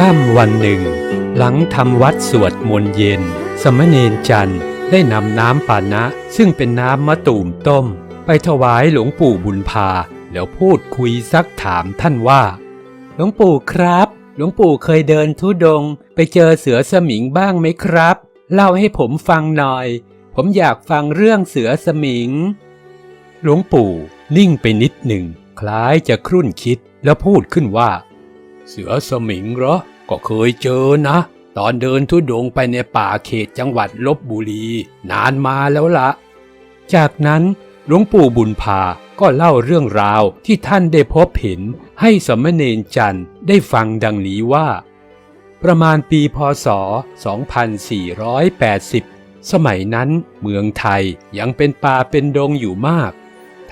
ค่ำวันหนึ่ง หลังทำวัดสวดมนต์เย็น สมณเณรจันได้นำน้ำปานะ ซึ่งเป็นน้ำมะตูมต้ม ไปถวายหลวงปู่บุญพา แล้วพูดคุยซักถามท่านว่า หลวงปู่ครับ หลวงปู่เคยเดินทุดง ไปเจอเสือสมิงบ้างไหมครับ เล่าให้ผมฟังหน่อย ผมอยากฟังเรื่องเสือสมิง หลวงปู่นิ่งไปนิดหนึ่ง คล้ายจะครุ่นคิดแล้วพูดขึ้นว่า เสือสมิงเหรอ ก็เคยเจอนะ ตอนเดินทุดงไปในป่าเขตจังหวัดลบบุรี นานมาแล้วละ จากนั้นหลวงปู่บุญพาก็เล่าเรื่องราวที่ท่านได้พบเห็นให้สมณเณรจันทร์ได้ฟังดังนี้ว่า ประมาณปีพศ 2480 สมัยนั้นเมืองไทยยังเป็นป่าเป็นดงอยู่มาก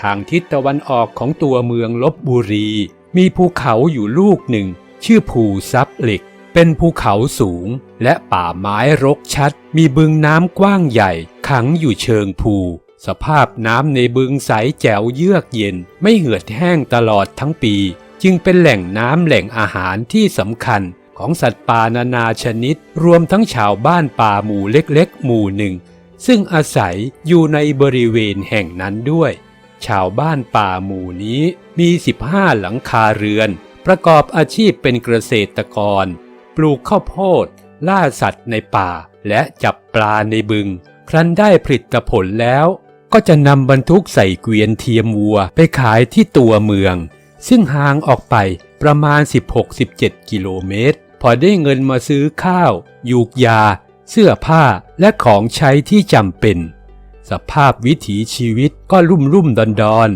ทางทิศตะวันออกของตัวเมืองลบบุรี มีภูเขาอยู่ลูกหนึ่ง ชื่อภูซับหล็กเป็นภูเขาสูงและป่าไม้รกชัด มีบึงน้ำกว้างใหญ่ ขังอยู่เชิงภู สภาพน้ำในบึงใสแจ๋วเยือกเย็น ไม่เหือดแห้งตลอดทั้งปี จึงเป็นแหล่งน้ำแหล่งอาหารที่สำคัญของสัตว์ป่านานาชนิด รวมทั้งชาวบ้านป่าหมู่เล็กๆ หมู่หนึ่ง ซึ่งอาศัยอยู่ในบริเวณแห่งนั้นด้วย ชาวบ้านป่าหมู่นี้มี 15 หลังคาเรือน ประกอบอาชีพเป็นเกษตรกร ปลูกข้าวโพด ล่าสัตว์ในป่า และจับปลาในบึง ครั้นได้ผลิตผลแล้ว ก็จะนำบรรทุกใส่เกวียนเทียมวัวไปขายที่ตัวเมือง ซึ่งห่างออกไปประมาณ 16-17 กิโลเมตร พอได้เงินมาซื้อข้าว ยูกยา เสื้อผ้าและของใช้ที่จำเป็น สภาพวิถีชีวิตก็รุ่มรุ่มดอนดอน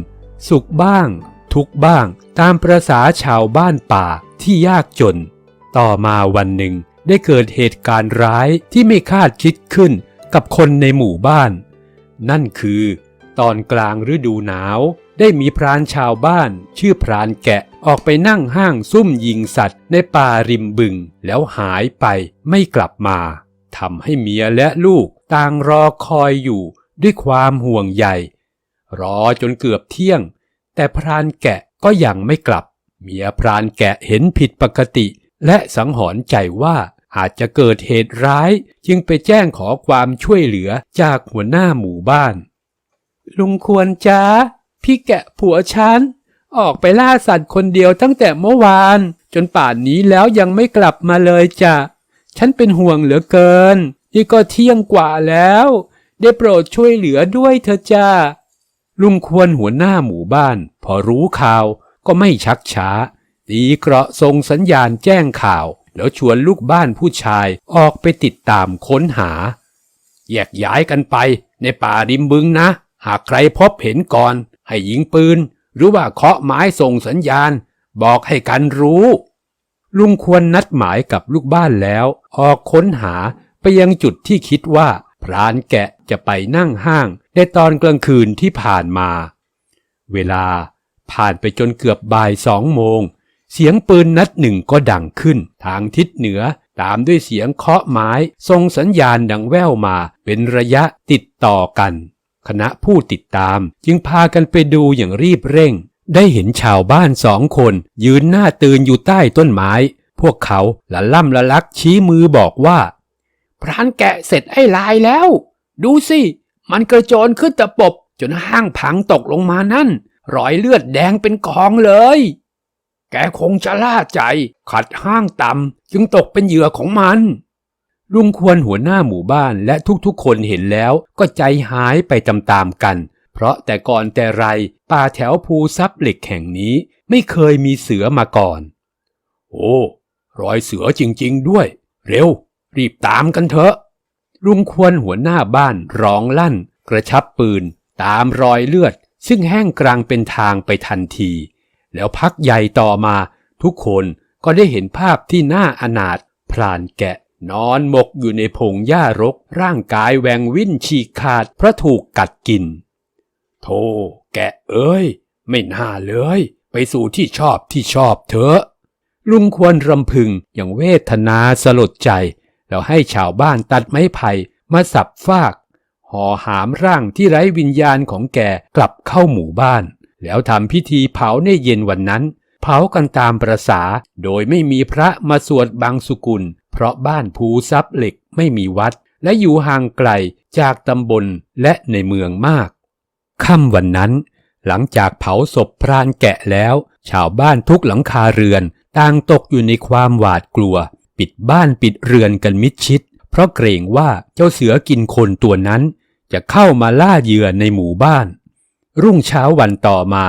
สุขบ้าง ทุกข์บ้างตามประษาชาวบ้านป่าที่ยากจน ต่อมาวันหนึ่งได้เกิดเหตุการณ์ร้ายที่ไม่คาดคิดขึ้นกับคนในหมู่บ้าน นั่นคือ ตอนกลางฤดูหนาว ได้มีพรานชาวบ้าน ชื่อพรานแกะออกไปนั่งห้างซุ่มยิงสัตว์ในป่าริมบึง แล้วหายไปไม่กลับมาทำให้เมียและลูกต่างรอคอยอยู่ด้วยความห่วงใยรอจนเกือบเที่ยง แต่พรานแกะก็ยังไม่กลับ เมียพรานแกะเห็นผิดปกติ และสังหรณ์ใจว่าอาจจะเกิดเหตุร้าย จึงไปแจ้งขอความช่วยเหลือจากหัวหน้าหมู่บ้าน ลุงควรจ้าพี่แกะผัวฉัน ออกไปล่าสัตว์คนเดียวตั้งแต่เมื่อวาน จนป่านนี้แล้วยังไม่กลับมาเลยจ้ะฉันเป็นห่วงเหลือเกิน นี่ก็เที่ยงกว่าแล้ว ได้โปรดช่วยเหลือด้วยเถอจ้า ลุงควรหัวหน้าหมู่บ้าน พอรู้ข่าวก็ไม่ชักช้า ตีเกราะส่งสัญญาณแจ้งข่าว แล้วชวนลูกบ้านผู้ชายออกไปติดตามค้นหา แยกย้ายกันไปในป่าริมบึงนะ หากใครพบเห็นก่อน ให้ยิงปืน หรือว่าเคาะไม้ส่งสัญญาณ บอกให้กันรู้ ลุงควรนัดหมายกับลูกบ้านแล้ว ออกค้นหาไปยังจุดที่คิดว่า พรานแกะจะไปนั่งห้างในตอนกลางคืนที่ผ่านมา เวลาผ่านไปจนเกือบบ่ายสองโมง เสียงปืนนัดหนึ่งก็ดังขึ้น ทางทิศเหนือตามด้วยเสียงเคาะไม้ส่งสัญญาณดังแว่วมาเป็นระยะติดต่อกัน คณะผู้ติดตามจึงพากันไปดูอย่างรีบเร่ง ได้เห็นชาวบ้านสองคนยืนหน้าตื่นอยู่ใต้ต้นไม้ พวกเขาละล่ำละลักชี้มือบอกว่า รานแกะเสร็จไอ้ลายแล้ว ดูสิ มันกระโจนขึ้นตะปบ จนห้างพังตกลงมานั่น รอยเลือดแดงเป็นกองเลย แกคงจะล่าใจ ขัดห้างต่ำจึงตกเป็นเหยื่อของมันลุงควรหัวหน้าหมู่บ้านและทุกๆ คนเห็นแล้วก็ใจหายไปตามๆกัน เพราะแต่ก่อนแต่ไรป่าแถวภูซับเหล็กแห่งนี้ไม่เคยมีเสือมาก่อน โอ้ รอยเสือจริงๆด้วย เร็ว รีบตามกันเถอะ ลุงควรหัวหน้าบ้านร้องลั่น กระชับปืน ตามรอยเลือด ซึ่งแห้งกลางเป็นทางไปทันที แล้วพักใหญ่ต่อมา ทุกคนก็ได้เห็นภาพที่น่าอนาถพรานแกะ นอนหมกอยู่ในพงหญ้ารก ร่างกายแหวงวิ่นฉีกขาดเพราะถูกกัดกิน โธ่แกะเอ้ย ไม่น่าเลย ไปสู่ที่ชอบที่ชอบเถอะลุงควรรำพึงอย่างเวทนาสลดใจ แล้วให้ชาวบ้านตัดไม้ไผ่มาสับฟากห่อหามร่างที่ไร้วิญญาณของแกกลับเข้าหมู่บ้าน แล้วทำพิธีเผาในเย็นวันนั้น เผากันตามประษาโดยไม่มีพระมาสวดบังสุกุล เพราะบ้านภูซับเหล็กไม่มีวัด และอยู่ห่างไกลจากตำบลและในเมืองมากค่ำวันนั้น หลังจากเผาศพพรานแกะแล้ว ชาวบ้านทุกหลังคาเรือนต่างตกอยู่ในความหวาดกลัว ปิดบ้านปิดเรือนกันมิดชิด เพราะเกรงว่าเจ้าเสือกินคนตัวนั้น จะเข้ามาล่าเหยื่อในหมู่บ้าน รุ่งเช้าวันต่อมา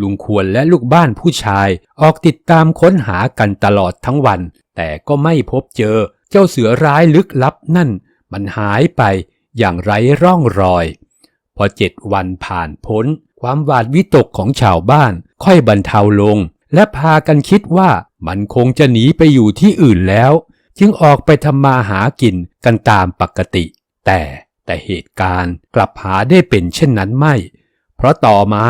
ลุงควรและลูกบ้านผู้ชายออกติดตามค้นหากันตลอดทั้งวัน แต่ก็ไม่พบเจอเจ้าเสือร้ายลึกลับนั่น มันหายไปอย่างไร้ร่องรอย พอเจ็ดวันผ่านพ้น ความหวาดวิตกของชาวบ้านค่อยบรรเทาลง และพากันคิดว่ามันคงจะหนีไปอยู่ที่อื่นแล้ว จึงออกไปทำมาหากินกันตามปกติ แต่แต่เหตุการณ์กลับหาได้เป็นเช่นนั้นไม่ เพราะต่อมา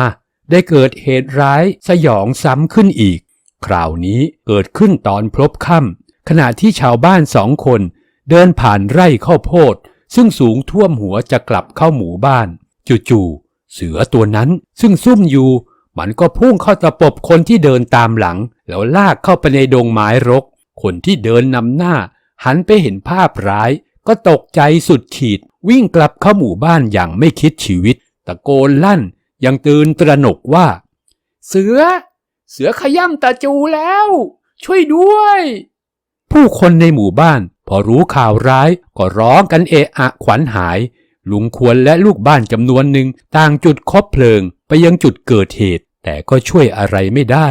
ได้เกิดเหตุร้ายสยองซ้ำขึ้นอีก คราวนี้เกิดขึ้นตอนพลบค่ำขณะที่ชาวบ้านสองคนเดินผ่านไร่ข้าวโพด ซึ่งสูงท่วมหัวจะกลับเข้าหมู่บ้าน จู่ๆเสือตัวนั้นซึ่งซุ่มอยู่ มันก็พุ่งเข้าตะปบคนที่เดินตามหลัง แล้วลากเข้าไปในดงไม้รก คนที่เดินนำหน้า หันไปเห็นภาพร้าย ก็ตกใจสุดขีด วิ่งกลับเข้าหมู่บ้านอย่างไม่คิดชีวิต ตะโกนลั่น ยังตื่นตระหนกว่า เสือ เสือขย่ำตาจูแล้ว ช่วยด้วย ผู้คนในหมู่บ้าน พอรู้ข่าวร้าย ก็ร้องกันเอะอะขวัญหาย ลุงควรและลูกบ้านจำนวนหนึ่งต่างจุดคบเพลิงไปยังจุดเกิดเหตุ แต่ก็ช่วยอะไรไม่ได้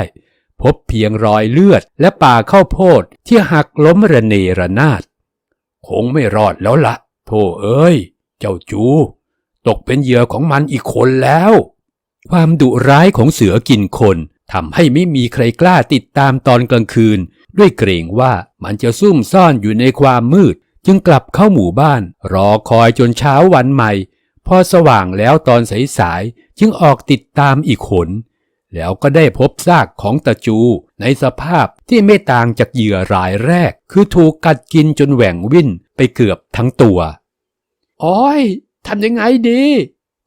พบเพียงรอยเลือดและป่าข้าวโพดที่หักล้มระเนระนาด คงไม่รอดแล้วละ่ะ โธ่เอ้ย เจ้าจู ตกเป็นเหยื่อของมันอีกคนแล้ว ความดุร้ายของเสือกินคนทำให้ไม่มีใครกล้าติดตามตอนกลางคืน ด้วยเกรงว่ามันจะซุ่มซ่อนอยู่ในความมืด จึงกลับเข้าหมู่บ้าน รอคอยจนเช้าวันใหม่ พอสว่างแล้วตอนสายๆจึงออกติดตามอีกขน แล้วก็ได้พบซากของตาจูในสภาพที่ไม่ต่างจากเหยื่อรายแรก คือถูกกัดกินจนแหว่งวิ่นไปเกือบทั้งตัวอ้อยทำยังไงดี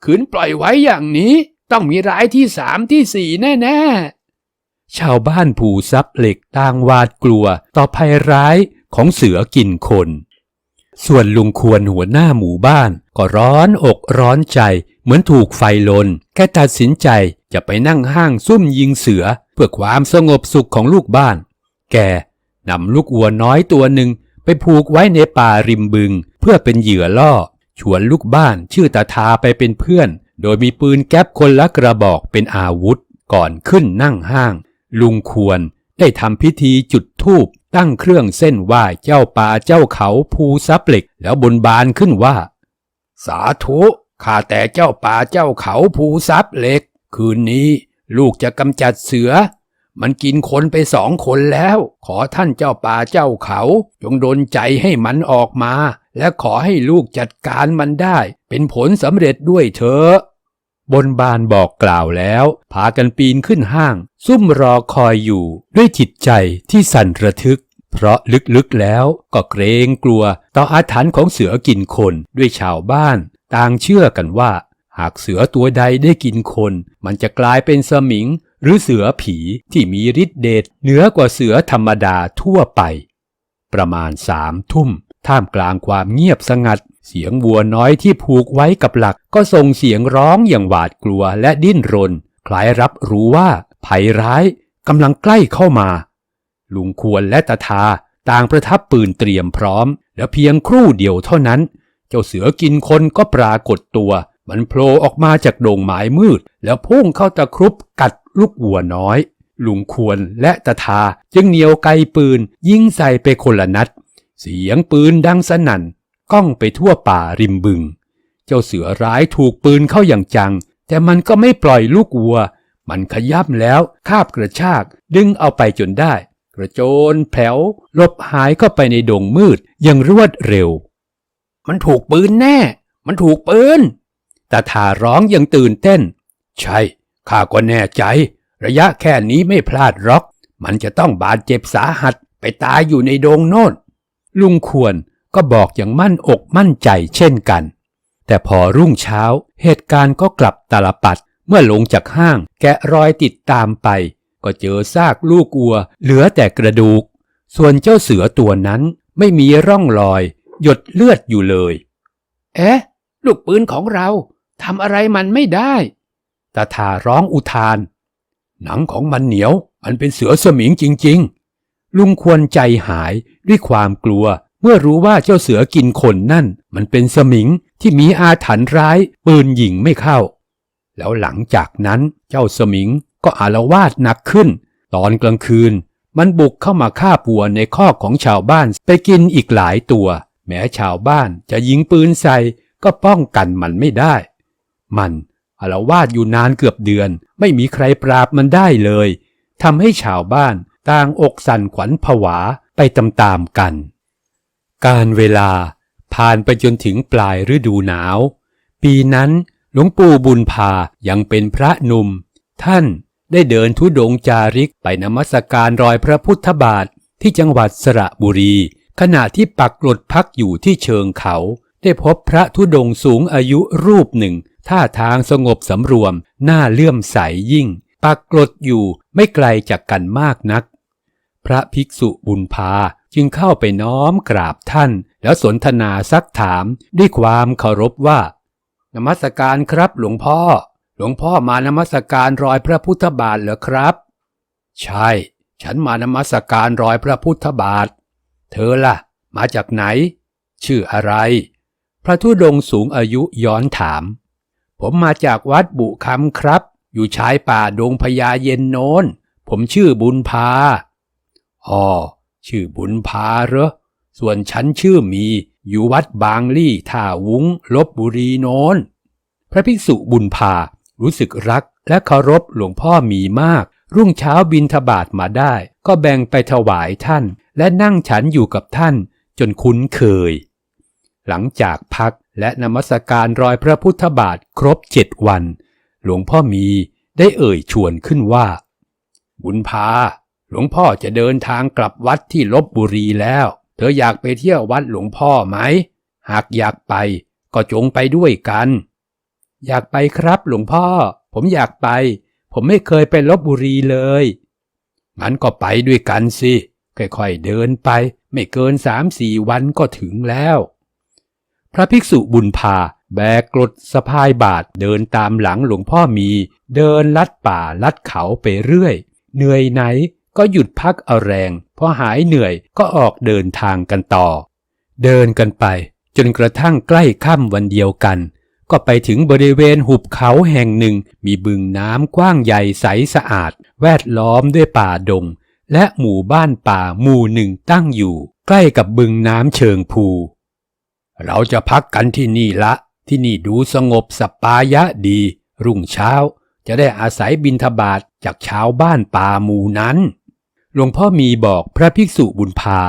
ขืนปล่อยไว้อย่างนี้ต้องมีร้ายที่สามที่สี่แน่ๆ ชาวบ้านผูซับเหล็กต่างหวาดกลัวต่อภัยร้ายของเสือกินคน ส่วนลุงควรหัวหน้าหมู่บ้าน ก็ร้อนอกร้อนใจ เหมือนถูกไฟลน แค่ตัดสินใจจะไปนั่งห้างซุ่มยิงเสือ เพื่อความสงบสุขของลูกบ้าน แกนำลูกวัวน้อยตัวหนึ่งไปผูกไว้ในป่าริมบึง เพื่อเป็นเหยื่อล่อ ชวนลูกบ้านชื่อตาทาไปเป็นเพื่อน โดยมีปืนแก๊ปคนละกระบอกเป็นอาวุธ ก่อนขึ้นนั่งห้าง ลุงควรได้ทำพิธีจุดธูป ตั้งเครื่องเส้นไหว้เจ้าป่าเจ้าเขาภูซับเหล็ก แล้วบนบานขึ้นว่า สาธุข้าแต่เจ้าป่าเจ้าเขาภูซับเหล็ก คืนนี้ลูกจะกำจัดเสือ มันกินคนไปสองคนแล้ว ขอท่านเจ้าป่าเจ้าเขาจงดลใจให้มันออกมา และขอให้ลูกจัดการมันได้ เป็นผลสำเร็จด้วยเถอะบนบานบอกกล่าวแล้ว พากันปีนขึ้นห้าง ซุ่มรอคอยอยู่ด้วยจิตใจที่สั่นระทึก เพราะลึกๆแล้วก็เกรงกลัวต่ออาถรรพ์ของเสือกินคนด้วยชาวบ้าน ต่างเชื่อกันว่า หากเสือตัวใดได้กินคน มันจะกลายเป็นสมิง หรือเสือผีที่มีฤทธิเดชเหนือกว่าเสือธรรมดาทั่วไป ประมาณสามทุ่ม ท่ามกลางความเงียบสงัด เสียงวัวน้อยที่ผูกไว้กับหลัก ก็ส่งเสียงร้องอย่างหวาดกลัวและดิ้นรน คล้ายรับรู้ว่าภัยร้ายกำลังใกล้เข้ามา ลุงควรและตาทาต่างประทับปืนเตรียมพร้อม แล้วเพียงครู่เดียวเท่านั้น เจ้าเสือกินคนก็ปรากฏตัว มันโผล่ออกมาจากโด่งไม้มืด แล้วพุ่งเข้าตะครุบกัดลูกวัวน้อย ลุงควรและตาทาจึงเหนียวไกปืนยิงใส่ไปคนละนัด เสียงปืนดังสนั่นก้องไปทั่วป่าริมบึง เจ้าเสือร้ายถูกปืนเข้าอย่างจัง แต่มันก็ไม่ปล่อยลูกวัว มันขย้ำแล้วคาบกระชากดึงเอาไปจนได้ กระโจนแผลวลบหายเข้าไปในดงมืดอย่างรวดเร็ว มันถูกปืนแน่ มันถูกปืนตาทาร้องอย่างตื่นเต้น ใช่ข้าก็แน่ใจ ระยะแค่นี้ไม่พลาดหรอก มันจะต้องบาดเจ็บสาหัสไปตายอยู่ในดงโน่นลุงควรก็บอกอย่างมั่นอกมั่นใจเช่นกัน แต่พอรุ่งเช้าเหตุการณ์ก็กลับตาลปัดเมื่อลงจากห้างแกะรอยติดตามไป ก็ก็เจอซากลูกวัว เหลือแต่กระดูก ส่วนเจ้าเสือตัวนั้นไม่มีร่องรอย หยดเลือดอยู่เลย เอ๊ะ ลูกปืนของเราทำอะไรมันไม่ได้ตาทาร้องอุทาน หนังของมันเหนียว มันเป็นเสือสมิงจริง ๆ ลุงควรใจหายด้วยความกลัว เมื่อรู้ว่าเจ้าเสือกินคนนั่น มันเป็นสมิงที่มีอาถรรพ์ร้าย ปืนยิงไม่เข้า แล้วหลังจากนั้นเจ้าสมิง ก็อาละวาดหนักขึ้น ตอนกลางคืน มันบุกเข้ามาฆ่าปัวในคอกของชาวบ้านไปกินอีกหลายตัว แม้ชาวบ้านจะยิงปืนใส่ก็ป้องกันมันไม่ได้ มันอาละวาดอยู่นานเกือบเดือน ไม่มีใครปราบมันได้เลยทำให้ชาวบ้านต่างอกสั่นขวัญผวาไปตามๆกัน การเวลาผ่านไปจนถึงปลายฤดูหนาว ปีนั้นหลวงปู่บุญพายังเป็นพระหนุ่ม ท่าน ได้เดินทุดงจาริกไปนมัสการรอยพระพุทธบาทที่จังหวัดสระบุรี ขณะที่ปักกลดพักอยู่ที่เชิงเขา ได้พบพระธุดงสูงอายุรูปหนึ่ง ท่าทางสงบสำรวม หน้าเลื่อมใสยิ่ง ปักกลดอยู่ไม่ไกลจากกันมากนัก พระภิกษุบุญพาจึงเข้าไปน้อมกราบท่าน แล้วสนทนาซักถามด้วยความเคารพว่า นมัสการครับหลวงพ่อ หลวงพ่อมานมัสการรอยพระพุทธบาทเหรอครับ ใช่ ฉันมานมัสการรอยพระพุทธบาท เธอล่ะ มาจากไหน ชื่ออะไร พระธุดงสูงอายุย้อนถาม ผมมาจากวัดบุคำครับ อยู่ชายป่าดงพญาเย็นโนนผมชื่อบุญพาอ๋อชื่อบุญพาเหรอ ส่วนฉันชื่อมีอยู่วัดบางลี่ท่าวุ้งลบบุรีโนนพระภิกษุบุญพา รู้สึกรักและเคารพหลวงพ่อมีมาก รุ่งเช้าบินทบาทมาได้ ก็แบ่งไปถวายท่าน และนั่งฉันอยู่กับท่าน จนคุ้นเคย หลังจากพักและนมัสการรอยพระพุทธบาทครบเจ็ดวัน หลวงพ่อมีได้เอ่ยชวนขึ้นว่า บุญพา หลวงพ่อจะเดินทางกลับวัดที่ลบบุรีแล้ว เธออยากไปเที่ยววัดหลวงพ่อไหม หากอยากไปก็จงไปด้วยกัน อยากไปครับหลวงพ่อ ผมอยากไป ผมไม่เคยไปลบบุรีเลยงั้นก็ไปด้วยกันสิ ค่อยๆเดินไป ไม่เกินสามสี่วันก็ถึงแล้ว พระภิกษุบุญพาแบกกรดสะพายบาทเดินตามหลังหลวงพ่อมี เดินลัดป่าลัดเขาไปเรื่อย เหนื่อยไหนก็หยุดพักเอาแรง พอหายเหนื่อยก็ออกเดินทางกันต่อ เดินกันไป จนกระทั่งใกล้ค่ำวันเดียวกัน ก็ไปถึงบริเวณหุบเขาแห่งหนึ่ง มีบึงน้ำกว้างใหญ่ใสสะอาด แวดล้อมด้วยป่าดง และหมู่บ้านป่าหมู่หนึ่งตั้งอยู่ ใกล้กับบึงน้ำเชิงภู เราจะพักกันที่นี่ละ ที่นี่ดูสงบสปายะดี รุ่งเช้า จะได้อาศัยบินทบาทจากชาวบ้านป่าหมู่นั้น หลวงพ่อมีบอกพระภิกษุบุญพา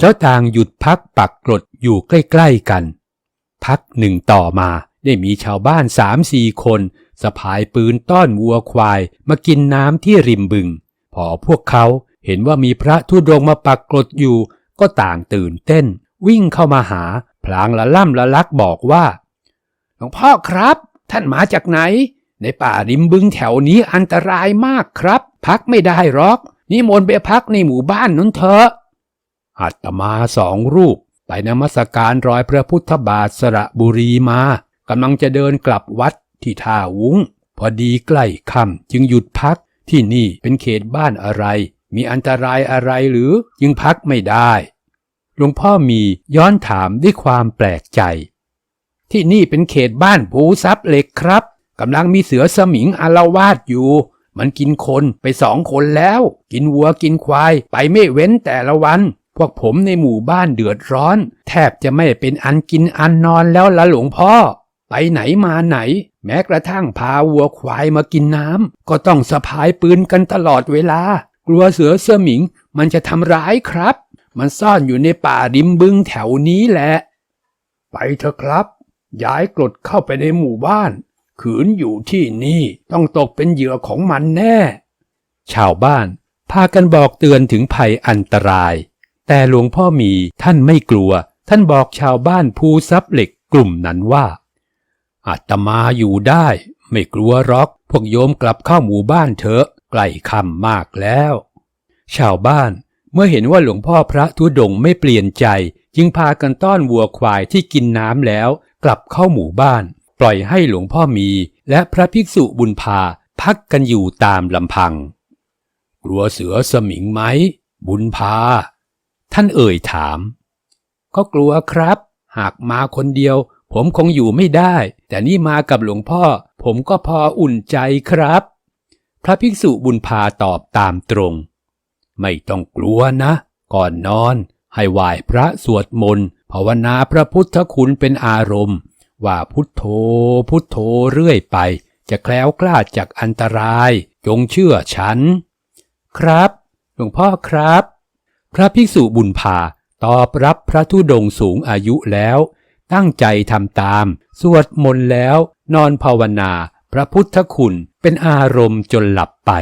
แล้วต่างหยุดพักปักกรดอยู่ใกล้ๆกัน พักหนึ่งต่อมา ได้มีชาวบ้านสามสี่คนสะพายปืนต้อนวัวควายมากินน้ำที่ริมบึง พอพวกเขาเห็นว่ามีพระธุดงมาปักกรดอยู่ ก็ต่างตื่นเต้น วิ่งเข้ามาหา พลางละล่ำละลักบอกว่าหลวงพ่อครับ ท่านมาจากไหน ในป่าริมบึงแถวนี้อันตรายมากครับ พักไม่ได้หรอกนิมนต์ไปพักในหมู่บ้านนั้นเถอะอาตมาสองรูปไปนมัสการรอยพระพุทธบาทสระบุรีมา กำลังจะเดินกลับวัดที่ท่าวุ้ง พอดีใกล้ค่ำจึงหยุดพักที่นี่เป็นเขตบ้านอะไร มีอันตรายอะไรหรือจึงพักไม่ได้ หลวงพ่อมีย้อนถามด้วยความแปลกใจ ที่นี่เป็นเขตบ้านภูซับเหล็กครับกำลังมีเสือสมิงอารวาสอยู่ มันกินคนไปสองคนแล้ว กินวัวกินควาย ไปไม่เว้นแต่ละวัน พวกผมในหมู่บ้านเดือดร้อน แทบจะไม่เป็นอันกินอันนอนแล้วละหลวงพ่อ ไปไหนมาไหน แม้กระทั่งพาวัวควายมากินน้ำก็ต้องสะพายปืนกันตลอดเวลา กลัวเสือเสือหมิง มันจะทำร้ายครับ มันซ่อนอยู่ในป่าริมบึงแถวนี้แหละ ไปเถอะครับ ย้ายกรดเข้าไปในหมู่บ้าน ขืนอยู่ที่นี่ต้องตกเป็นเหยื่อของมันแน่ ชาวบ้าน พากันบอกเตือนถึงภัยอันตราย แต่หลวงพ่อมีท่านไม่กลัว ท่านบอกชาวบ้านภูซับเหล็กกลุ่มนั้นว่า อาตมาอยู่ได้ ไม่กลัวรอกพวกโยมกลับเข้าหมู่บ้านเถอะใกล้ค่ำมากแล้ว ชาวบ้านเมื่อเห็นว่าหลวงพ่อพระธุดงไม่เปลี่ยนใจ จึงพากันต้อนวัวควายที่กินน้ำแล้ว กลับเข้าหมู่บ้าน ปล่อยให้หลวงพ่อมี และพระภิกษุบุญพาพักกันอยู่ตามลำพัง กลัวเสือสมิงไหม บุญพา ท่านเอ่ยถาม ก็กลัวครับ หากมาคนเดียว ผมคงอยู่ไม่ได้ แต่นี่มากับหลวงพ่อ ผมก็พออุ่นใจครับ พระภิกษุบุญพาตอบตามตรง ไม่ต้องกลัวนะ ก่อนนอน ให้ไหว้พระสวดมนต์ภาวนาพระพุทธคุณเป็นอารมณ์ ว่าพุทโธ พุทโธเรื่อยไป จะแคล้วกล้าดจากอันตราย จงเชื่อฉัน ครับ หลวงพ่อครับ พระภิกษุบุญพาตอบรับพระธุดงสูงอายุแล้ว ตั้งใจทำตาม สวดมนต์แล้ว นอนภาวนา พระพุทธคุณเป็นอารมณ์จนหลับไป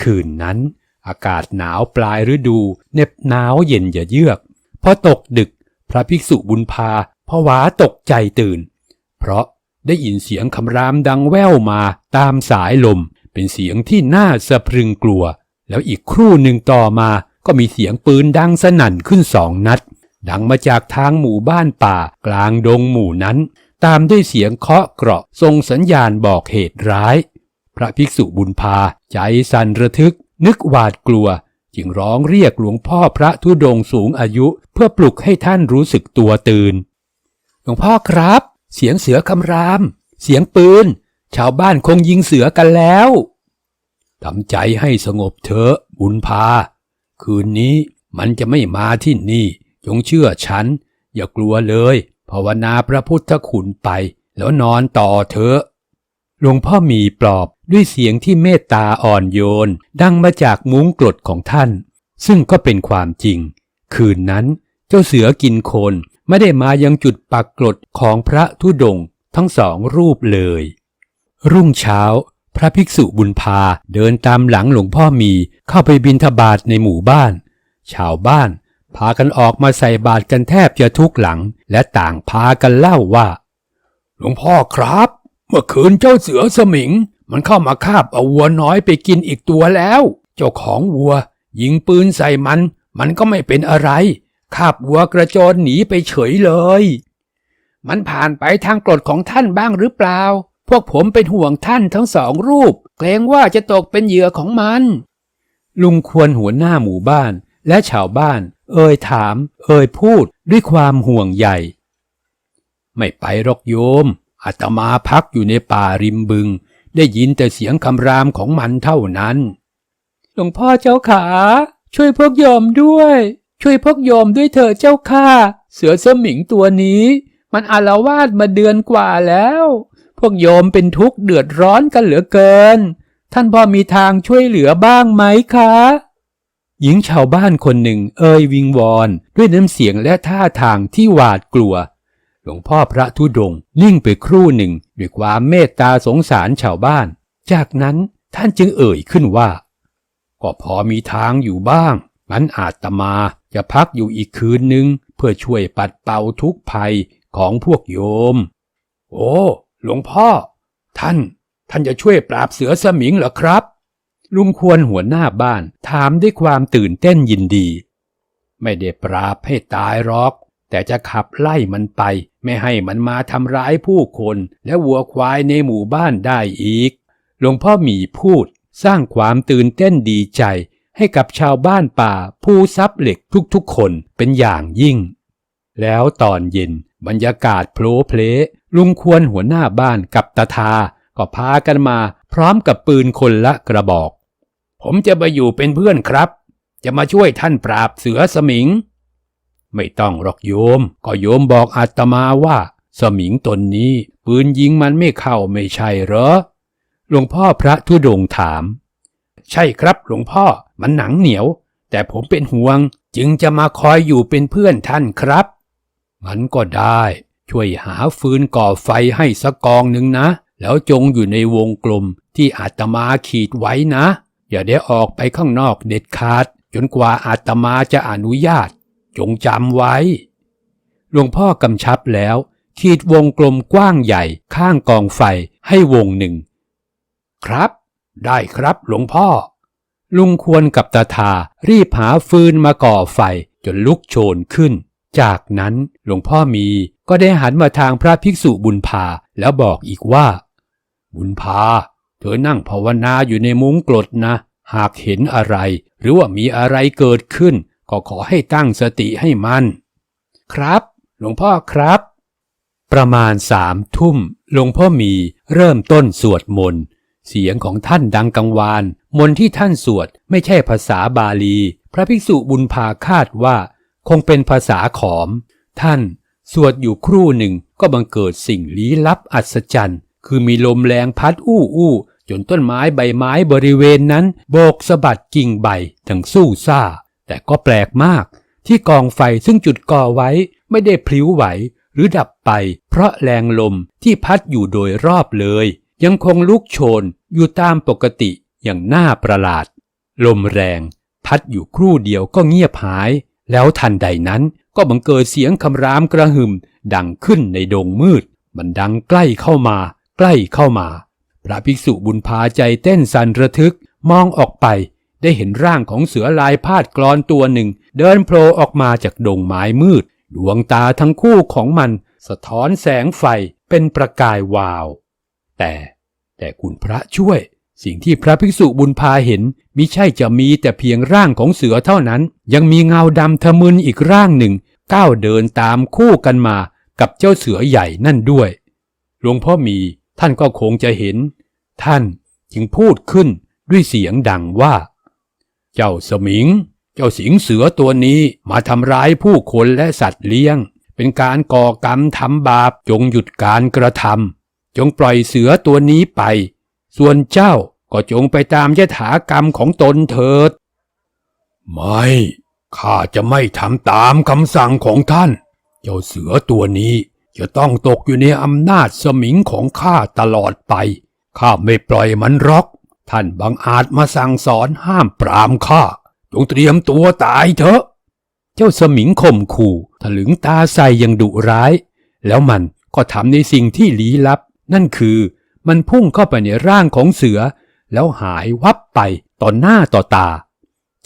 คืนนั้น อากาศหนาวปลายฤดูเน็บหนาวเย็นอย่าเยือก พอตกดึก พระภิกษุบุญพาผวาตกใจตื่น เพราะได้ยินเสียงคำรามดังแว่วมาตามสายลม เป็นเสียงที่น่าสะพรึงกลัว แล้วอีกครู่หนึ่งต่อมาก็มีเสียงปืนดังสนั่นขึ้นสองนัด ดังมาจากทางหมู่บ้านป่ากลางดงหมู่นั้น ตามด้วยเสียงเคาะเกราะทรงสัญญาณบอกเหตุร้าย พระภิกษุบุญพาใจสั่นระทึก นึกหวาดกลัว จึงร้องเรียกหลวงพ่อพระธุดงสูงอายุ เพื่อปลุกให้ท่านรู้สึกตัวตื่น หลวงพ่อครับ เสียงเสือคำราม เสียงปืน ชาวบ้านคงยิงเสือกันแล้วทำใจให้สงบเถอะบุญพา คืนนี้มันจะไม่มาที่นี่ จงเชื่อฉัน อย่ากลัวเลยภาวนาพระพุทธคุณไป แล้วนอนต่อเถอะหลวงพ่อมีปลอบด้วยเสียงที่เมตตาอ่อนโยน ดังมาจากมุ้งกรดของท่าน ซึ่งก็เป็นความจริง คืนนั้นเจ้าเสือกินคนไม่ได้มายังจุดปักกรดของพระธุดงทั้งสองรูปเลย รุ่งเช้า พระภิกษุบุญพาเดินตามหลังหลวงพ่อมีเข้าไปบิณฑบาตในหมู่บ้าน ชาวบ้าน พากันออกมาใส่บาตรกันแทบจะทุกหลัง และต่างพากันเล่าว่า หลวงพ่อครับ เมื่อคืนเจ้าเสือสมิง มันเข้ามาคาบเอาวัวน้อยไปกินอีกตัวแล้ว เจ้าของวัว ยิงปืนใส่มัน มันก็ไม่เป็นอะไรคาบวัวกระโจนหนีไปเฉยเลย มันผ่านไปทางกรดของท่านบ้างหรือเปล่า พวกผมเป็นห่วงท่านทั้งสองรูป เกรงว่าจะตกเป็นเหยื่อของมัน ลุงควรหัวหน้าหมู่บ้าน และชาวบ้าน เอ่ยถาม เอ่ยพูดด้วยความห่วงใยไม่ไปหรอกโยมอาตมาพักอยู่ในป่าริมบึง ได้ยินแต่เสียงคำรามของมันเท่านั้น หลวงพ่อเจ้าขา ช่วยพวกโยมด้วย ช่วยพวกโยมด้วยเถอะเจ้าค่ะเสือสมิงตัวนี้ มันอาละวาดมาเดือนกว่าแล้ว พวกโยมเป็นทุกข์เดือดร้อนกันเหลือเกิน ท่านพอมีทางช่วยเหลือบ้างไหมคะ หญิงชาวบ้านคนหนึ่งเอ่ยวิงวอนด้วยน้ำเสียงและท่าทางที่หวาดกลัว หลวงพ่อพระธุดงนิ่งไปครู่หนึ่งด้วยความเมตตาสงสารชาวบ้าน จากนั้นท่านจึงเอ่ยขึ้นว่า ก็พอมีทางอยู่บ้างงั้นอาตมาจะพักอยู่อีกคืนหนึ่งเพื่อช่วยปัดเป่าทุกข์ภัยของพวกโยม โอ้ หลวงพ่อ ท่าน ท่านจะช่วยปราบเสือสมิงเหรอครับ ลุงควรหัวหน้าบ้านถามด้วยความตื่นเต้นยินดี ไม่ได้ปราบให้ตายหรอก แต่จะขับไล่มันไป ไม่ให้มันมาทำร้ายผู้คนและวัวควายในหมู่บ้านได้อีก หลวงพ่อหมีพูดสร้างความตื่นเต้นดีใจให้กับชาวบ้านป่าผู้ซับเหล็กทุกๆคนเป็นอย่างยิ่ง แล้วตอนเย็นบรรยากาศโผล่เพลลุงควรหัวหน้าบ้านกับตาทา ก็พากันมาพร้อมกับปืนคนละกระบอก ผมจะมาอยู่เป็นเพื่อนครับ จะมาช่วยท่านปราบเสือสมิง ไม่ต้องหรอกโยม ก็โยมบอกอาตมาว่า สมิงตนนี้ ปืนยิงมันไม่เข้าไม่ใช่เหรอ หลวงพ่อพระธุดงถาม ใช่ครับหลวงพ่อมันหนังเหนียว แต่ผมเป็นห่วงจึงจะมาคอยอยู่เป็นเพื่อนท่านครับ มันก็ได้ ช่วยหาฟืนก่อไฟให้สักกองหนึ่งนะ แล้วจงอยู่ในวงกลมที่อาตมาขีดไว้นะ อย่าได้ออกไปข้างนอกเด็ดขาด จนกว่าอาตมาจะอนุญาต จงจำไว้ หลวงพ่อกำชับแล้ว ขีดวงกลมกว้างใหญ่ข้างกองไฟให้วงหนึ่ง ครับ ได้ครับหลวงพ่อ ลุงควรกับตาทารีบหาฟืนมาก่อไฟจนลุกโชนขึ้น จากนั้นหลวงพ่อมีก็ได้หันมาทางพระภิกษุบุญพาแล้วบอกอีกว่า บุญพา เธอนั่งภาวนาอยู่ในมุ้งกรดนะ หากเห็นอะไร หรือว่ามีอะไรเกิดขึ้น ก็ขอให้ตั้งสติให้มัน ครับ หลวงพ่อครับ ประมาณสามทุ่มหลวงพ่อมีเริ่มต้นสวดมนต์เสียงของท่านดังกังวาน มนต์ที่ท่านสวดไม่ใช่ภาษาบาลี พระภิกษุบุญพาคาดว่า คงเป็นภาษาขอม ท่านสวดอยู่ครู่หนึ่งก็บังเกิดสิ่งลี้ลับอัศจรรย์ คือมีลมแรงพัดอู้อู้จนต้นไม้ใบไม้บริเวณนั้น โบกสะบัดกิ่งใบทั้งสู้ซ่า แต่ก็แปลกมาก ที่กองไฟซึ่งจุดก่อไว้ไม่ได้พลิ้วไหวหรือดับไป เพราะแรงลมที่พัดอยู่โดยรอบเลย ยังคงลุกโชนอยู่ตามปกติอย่างน่าประหลาด ลมแรง พัดอยู่ครู่เดียวก็เงียบหาย แล้วทันใดนั้นก็บังเกิดเสียงคำรามกระหึ่มดังขึ้นในดงมืด มันดังใกล้เข้ามา ใกล้เข้ามา พระภิกษุบุญพาใจเต้นสั่นระทึกมองออกไปได้เห็นร่างของเสือลายพาดกรอนตัวหนึ่ง เดินโผล่ออกมาจากดงไม้มืด ดวงตาทั้งคู่ของมัน สะท้อนแสงไฟเป็นประกายวาว แต่แต่คุณพระช่วย สิ่งที่พระภิกษุบุญพาเห็นมิใช่จะมีแต่เพียงร่างของเสือเท่านั้น ยังมีเงาดำทะมึนอีกร่างหนึ่ง ก้าวเดินตามคู่กันมากับเจ้าเสือใหญ่นั่นด้วย หลวงพ่อมี ท่านก็คงจะเห็น ท่านจึงพูดขึ้นด้วยเสียงดังว่า เจ้าสมิง เจ้าสิงเสือตัวนี้มาทำร้ายผู้คนและสัตว์เลี้ยง เป็นการก่อกรรมทำบาปจงหยุดการกระทำจงปล่อยเสือตัวนี้ไป ส่วนเจ้าก็จงไปตามยถากรรมของตนเถิด ไม่ ข้าจะไม่ทำตามคำสั่งของท่าน เจ้าเสือตัวนี้ จะต้องตกอยู่ในอำนาจสมิงของข้าตลอดไป ข้าไม่ปล่อยมันรอก ท่านบังอาจมาสั่งสอนห้ามปรามข้า จงเตรียมตัวตายเถอะ เจ้าสมิงข่มขู่ถลึงตาใส่ยังดุร้าย แล้วมันก็ทำในสิ่งที่ลี้ลับ นั่นคือมันพุ่งเข้าไปในร่างของเสือ แล้วหายวับไปต่อหน้าต่อตา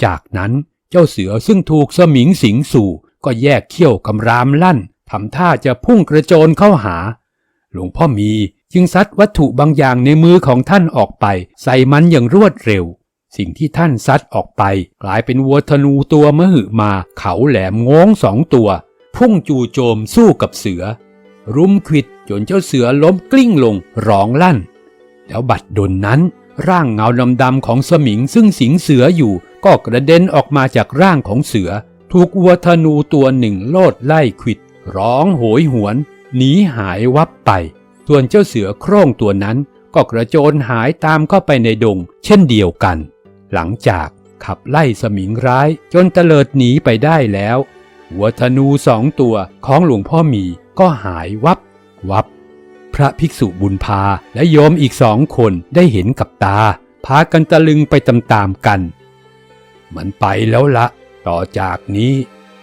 จากนั้นเจ้าเสือซึ่งถูกสมิงสิงสู่ก็แยกเขี้ยวกำรามลั่น ทำท่าจะพุ่งกระโจนเข้าหา หลวงพ่อมีจึงซัดวัตถุบางอย่างในมือของท่านออกไป ใส่มันอย่างรวดเร็ว สิ่งที่ท่านซัดออกไป กลายเป็นวัวธนูตัวมหึมา เขาแหลมง้องสองตัว พุ่งจู่โจมสู้กับเสือ รุมขวิดจนเจ้าเสือล้มกลิ้งลงร้องลั่น แล้วบัดดลนั้น ร่างเงาดำๆของสมิงซึ่งสิงเสืออยู่ก็กระเด็นออกมาจากร่างของเสือ ถูกวัวธนูตัวหนึ่งโลดไล่ขวิด ร้องโหยหวนหนีหายวับไป ส่วนเจ้าเสือโคร่งตัวนั้นก็กระโจนหายตามเข้าไปในดง เช่นเดียวกัน หลังจากขับไล่สมิงร้ายจนเตลิดหนีไปได้แล้ว หัวธนูสองตัวของหลวงพ่อมีก็หายวับวับ พระภิกษุบุญพาและโยมอีกสองคนได้เห็นกับตา พากันตะลึงไปตามๆกัน มันไปแล้วละ ต่อจากนี้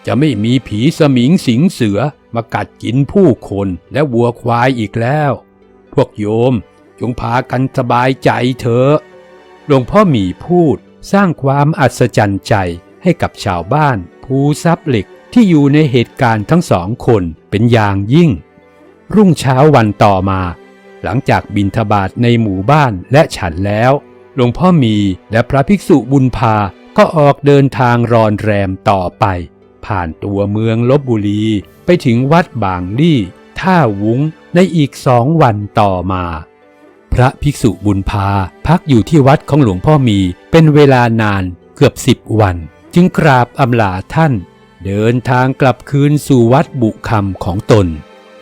จะไม่มีผีสมิงสิงเสือมากัดกินผู้คนและวัวควายอีกแล้ว พวกโยมจงพากันสบายใจเถอะหลวงพ่อหมีพูดสร้างความอัศจรรย์ใจให้กับชาวบ้าน ภูซับเหล็กที่อยู่ในเหตุการณ์ทั้งสองคนเป็นอย่างยิ่ง รุ่งเช้าวันต่อมา หลังจากบินทบาทในหมู่บ้านและฉันแล้ว หลวงพ่อมีและพระภิกษุบุญพาก็ออกเดินทางรอนแรมต่อไป ผ่านตัวเมืองลบบุรีไปถึงวัดบางลี่ท่าวุ้งในอีกสองวันต่อมา พระภิกษุบุญพาพักอยู่ที่วัดของหลวงพ่อมีเป็นเวลานานเกือบสิบวัน จึงกราบอำลาท่าน เดินทางกลับคืนสู่วัดบุคำของตน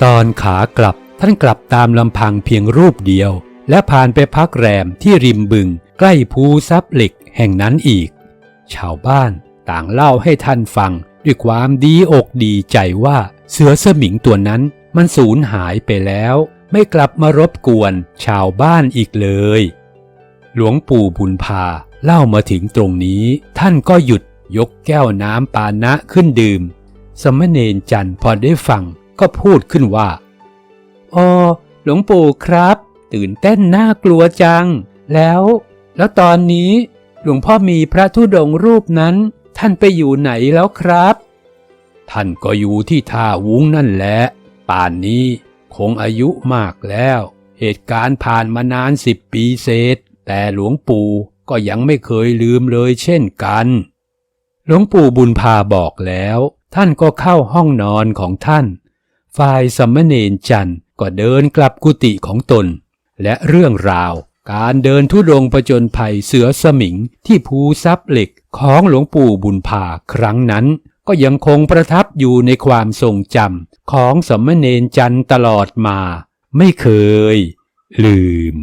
ตอนขากลับท่านกลับตามลำพังเพียงรูปเดียว และผ่านไปพักแรมที่ริมบึง ใกล้ภูซับเหล็กแห่งนั้นอีก ชาวบ้านต่างเล่าให้ท่านฟัง ด้วยความดีอกดีใจว่าเสือสมิงตัวนั้นมันสูญหายไปแล้ว ไม่กลับมารบกวนชาวบ้านอีกเลย หลวงปู่บุญพาเล่ามาถึงตรงนี้ ท่านก็หยุดยกแก้วน้ำปานะขึ้นดื่ม สมณเณรจันทร์พอได้ฟังก็พูดขึ้นว่าอ๋อหลวงปู่ครับ ตื่นเต้นน่ากลัวจัง แล้ว แล้วตอนนี้หลวงพ่อมีพระธุดงรูปนั้น ท่านไปอยู่ไหนแล้วครับ ท่านก็อยู่ที่ท่าวุ้งนั่นแหละ ป่านนี้คงอายุมากแล้ว เหตุการณ์ผ่านมานานสิบปีเศษ แต่หลวงปู่ก็ยังไม่เคยลืมเลยเช่นกัน หลวงปู่บุญพาบอกแล้ว ท่านก็เข้าห้องนอนของท่าน ฝ่ายสมมเนนจันทร์ก็เดินกลับกุฏิของตน และเรื่องราวการเดินทุดงประจนภัยเสือสมิงที่ภูซับเหล็ก ของหลวงปู่บุญภาครั้งนั้น ก็ยังคงประทับอยู่ในความทรงจำของสมณเณรจันตลอดมา ไม่เคย ลืม